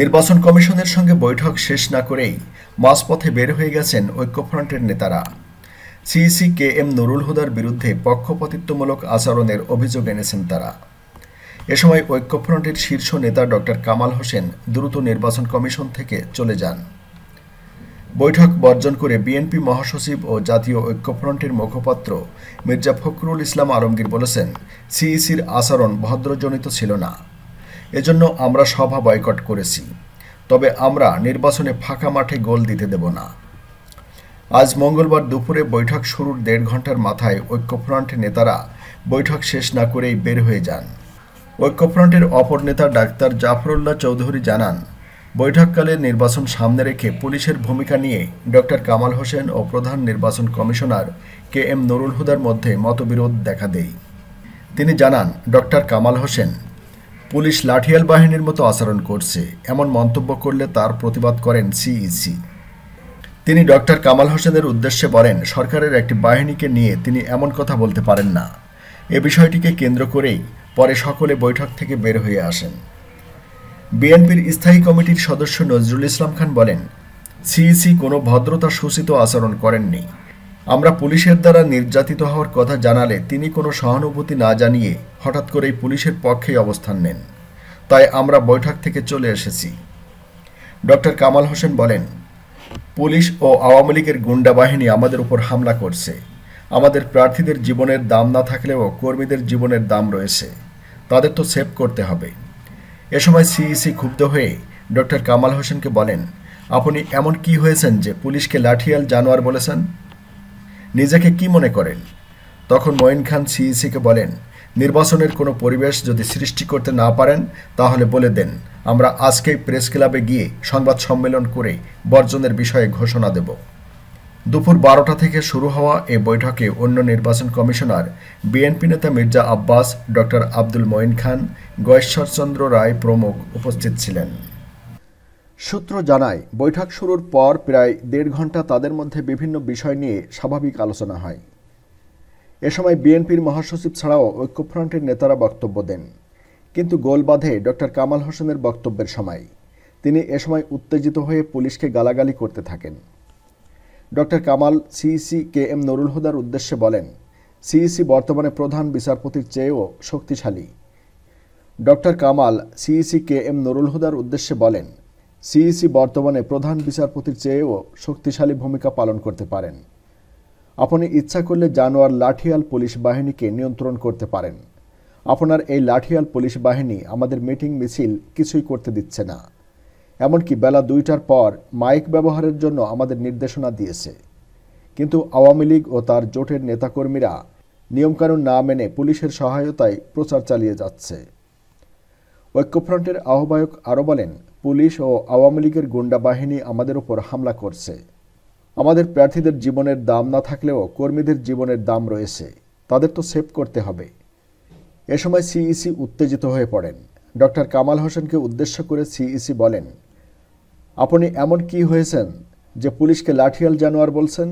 নির্বাচন কমিশনের সঙ্গে বৈঠক শেষ না করেই মাঝপথে বের হয়ে গেছেন ঐক্যফ্রন্টের নেতারা। সিইসি কে এম নুরুল হুদার বিরুদ্ধে পক্ষপাতিত্বমূলক আচরণের অভিযোগ এনেছেন তারা। এ সময় ঐক্যফ্রন্টের শীর্ষ নেতা ডক্টর কামাল হোসেন দ্রুত নির্বাচন কমিশন থেকে চলে যান। বৈঠক বর্জন করে বিএনপি মহাসচিব ও জাতীয় ঐক্যফ্রন্টের মুখপাত্র মির্জা ফখরুল ইসলাম আলমগীর বলেছেন, সিইসির আচরণ ভদ্রজনিত ছিল না। এজন্য আমরা সভা বয়কট করেছি। তবে আমরা নির্বাচনে ফাঁকা মাঠে গোল দিতে দেব না। আজ মঙ্গলবার দুপুরে বৈঠক শুরুর দেড় ঘণ্টার মাথায় ঐক্যফ্রন্ট নেতারা বৈঠক শেষ না করেই বের হয়ে যান। ঐক্যফ্রন্টের অপর নেতা ডাক্তার জাফরুল্লাহ চৌধুরী জানান, বৈঠককালে নির্বাচন সামনে রেখে পুলিশের ভূমিকা নিয়ে ডক্টর কামাল হোসেন ও প্রধান নির্বাচন কমিশনার কে এম নুরুল হুদার মধ্যে মতবিরোধ দেখা দেয়। তিনি জানান, ডক্টর কামাল হোসেন পুলিশ লাঠিয়াল বাহিনীর মতো আচরণ করছে। এমন মন্তব্য করলে তার প্রতিবাদ করেন সিইসি তিনি ডক্টর কামাল হোসেনের উদ্দেশ্যে বলেন, সরকারের একটি বাহিনীকে নিয়ে তিনি এমন কথা বলতে পারেন না। এ বিষয়টিকে কেন্দ্র করেই পরে সকলে বৈঠক থেকে বের হয়ে আসেন। বিএনপির স্থায়ী কমিটির সদস্য নজরুল ইসলাম খান বলেন সিইসি কোনো ভদ্রতা সূচিত আচরণ করেননি। আমরা পুলিশের দ্বারা নির্যাতিত হওয়ার কথা জানালে তিনি কোনো সহানুভূতি না জানিয়ে হঠাৎ করেই পুলিশের পক্ষেই অবস্থান নেন। তাই আমরা বৈঠক থেকে চলে এসেছি। ডক্টর কামাল হোসেন বলেন, পুলিশ ও আওয়ামী লীগের গুন্ডা বাহিনী আমাদের উপর হামলা করছে। আমাদের প্রার্থীদের জীবনের দাম না থাকলেও কর্মীদের জীবনের দাম রয়েছে। তাদের তো সেভ করতে হবে। এ সময় সিইসি ক্ষুব্ধ হয়ে ডক্টর কামাল হোসেনকে বলেন, আপনি এমন কি হয়েছেন যে পুলিশকে লাঠিয়াল জানোয়ার বলেছেন? নিজেকে কি মনে করেন? তখন মঈন খান সিইসিকে বলেন, নির্বাচনের কোনো পরিবেশ যদি সৃষ্টি করতে না পারেন, তাহলে বলে দেন, আমরা আজকেই প্রেস ক্লাবে গিয়ে সংবাদ সম্মেলন করে বর্জনের বিষয়ে ঘোষণা দেব। দুপুর বারোটা থেকে শুরু হওয়া এ বৈঠকে অন্য নির্বাচন কমিশনার বিএনপি নেতা মির্জা আব্বাস, ডক্টর আব্দুল মঈন খান, গয়েশ্বরচন্দ্র রায় প্রমুখ উপস্থিত ছিলেন। সূত্র জানায়, বৈঠক শুরুর পর প্রায় দেড় ঘণ্টা তাদের মধ্যে বিভিন্ন বিষয় নিয়ে স্বাভাবিক আলোচনা হয়। এ সময় বিএনপির মহাসচিব ছাড়াও ঐক্যফ্রন্টের নেতারা বক্তব্য দেন। কিন্তু গোল বাঁধে ডক্টর কামাল হোসেনের বক্তব্যের সময়। তিনি এ সময় উত্তেজিত হয়ে পুলিশকে গালাগালি করতে থাকেন। Doctor Kamal CEC K M Nurul হুদার উদ্দেশ্যে বলেন সিইসি বর্তমানে প্রধান বিচারপতির চেয়েও শক্তিশালী। Doctor Kamal CEC K M Nurul হুদার উদ্দেশ্যে বলেন সিইসি বর্তমানে প্রধান বিচারপতির চেয়েও শক্তিশালী ভূমিকা পালন করতে পারেন। আপনি ইচ্ছা করলে জানোয়ার লাঠিয়াল পুলিশ বাহিনীকে নিয়ন্ত্রণ করতে পারেন। আপনার এই লাঠিয়াল পুলিশ বাহিনী আমাদের মিটিং মিছিল কিছুই করতে দিচ্ছে না। এমনকি বেলা দুইটার পর মাইক ব্যবহারের জন্য আমাদের নির্দেশনা দিয়েছে। কিন্তু আওয়ামী লীগ ও তার জোটের নেতাকর্মীরা নিয়মকানুন না মেনে পুলিশের সহায়তায় প্রচার চালিয়ে যাচ্ছে। ঐক্যফ্রন্টের আহ্বায়ক আরও বলেন পুলিশ ও আওয়ামী লীগের গুন্ডা বাহিনী আমাদের উপর হামলা করছে। আমাদের প্রার্থীদের জীবনের দাম না থাকলেও কর্মীদের জীবনের দাম রয়েছে। তাদের তো সেভ করতে হবে। এ সময় সিইসি উত্তেজিত হয়ে পড়েন। ডক্টর কামাল হোসেনকে উদ্দেশ্য করে সিইসি বলেন, আপনি এমন কি হয়েছেন যে পুলিশকে লাঠিয়াল জানোয়ার বলছেন?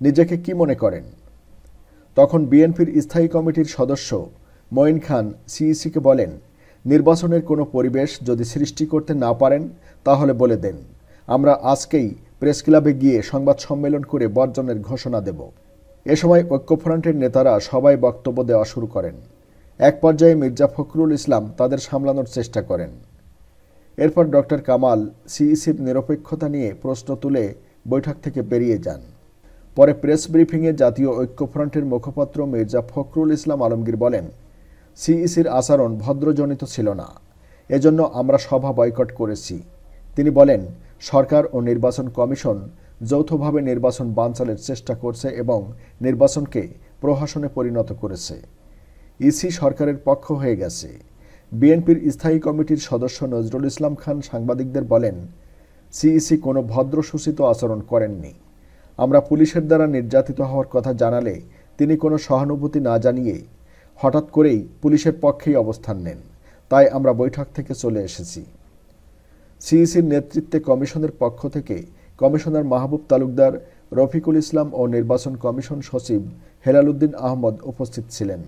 নিজেকে কি মনে করেন? তখন বিএনপির স্থায়ী কমিটির সদস্য মঈন খান সিইসিকে বলেন নির্বাচনের কোনো পরিবেশ যদি সৃষ্টি করতে না পারেন, তাহলে বলে দেন, আমরা আজকেই প্রেস ক্লাবে গিয়ে সংবাদ সম্মেলন করে বর্জনের ঘোষণা দেব। এ সময় ঐক্যফ্রন্টের নেতারা সবাই বক্তব্য দেওয়া শুরু করেন। এক পর্যায়ে মির্জা ফখরুল ইসলাম তাদের সামলানোর চেষ্টা করেন। এরপর ডক্টর কামাল সিইসির নিরপেক্ষতা নিয়ে প্রশ্ন তুলে বৈঠক থেকে বেরিয়ে যান। পরে প্রেস ব্রিফিংয়ে জাতীয় ঐক্যফ্রন্টের মুখপাত্র মির্জা ফখরুল ইসলাম আলমগীর বলেন সিইসির আচরণ ভদ্রজনিত ছিল না। এজন্য আমরা সভা বয়কট করেছি। তিনি বলেন, সরকার ও নির্বাচন কমিশন যৌথভাবে নির্বাচন বানচালের চেষ্টা করছে এবং নির্বাচনকে প্রহাসনে পরিণত করেছে। ইসি সরকারের পক্ষ হয়ে গেছে। বিএনপির স্থায়ী কমিটির সদস্য নজরুল ইসলাম খান সাংবাদিকদের বলেন, সিইসি কোনো ভদ্র সূচিত আচরণ করেননি। আমরা পুলিশের দ্বারা নির্যাতিত হওয়ার কথা জানালে তিনি কোনো সহানুভূতি না জানিয়ে হঠাৎ করেই পুলিশের পক্ষেই অবস্থান নেন। তাই আমরা বৈঠক থেকে চলে এসেছি। সিইসির নেতৃত্বে কমিশনের পক্ষ থেকে কমিশনার মাহবুব তালুকদার, রফিকুল ইসলাম ও নির্বাচন কমিশন সচিব হেলালুদ্দিন আহমদ উপস্থিত ছিলেন।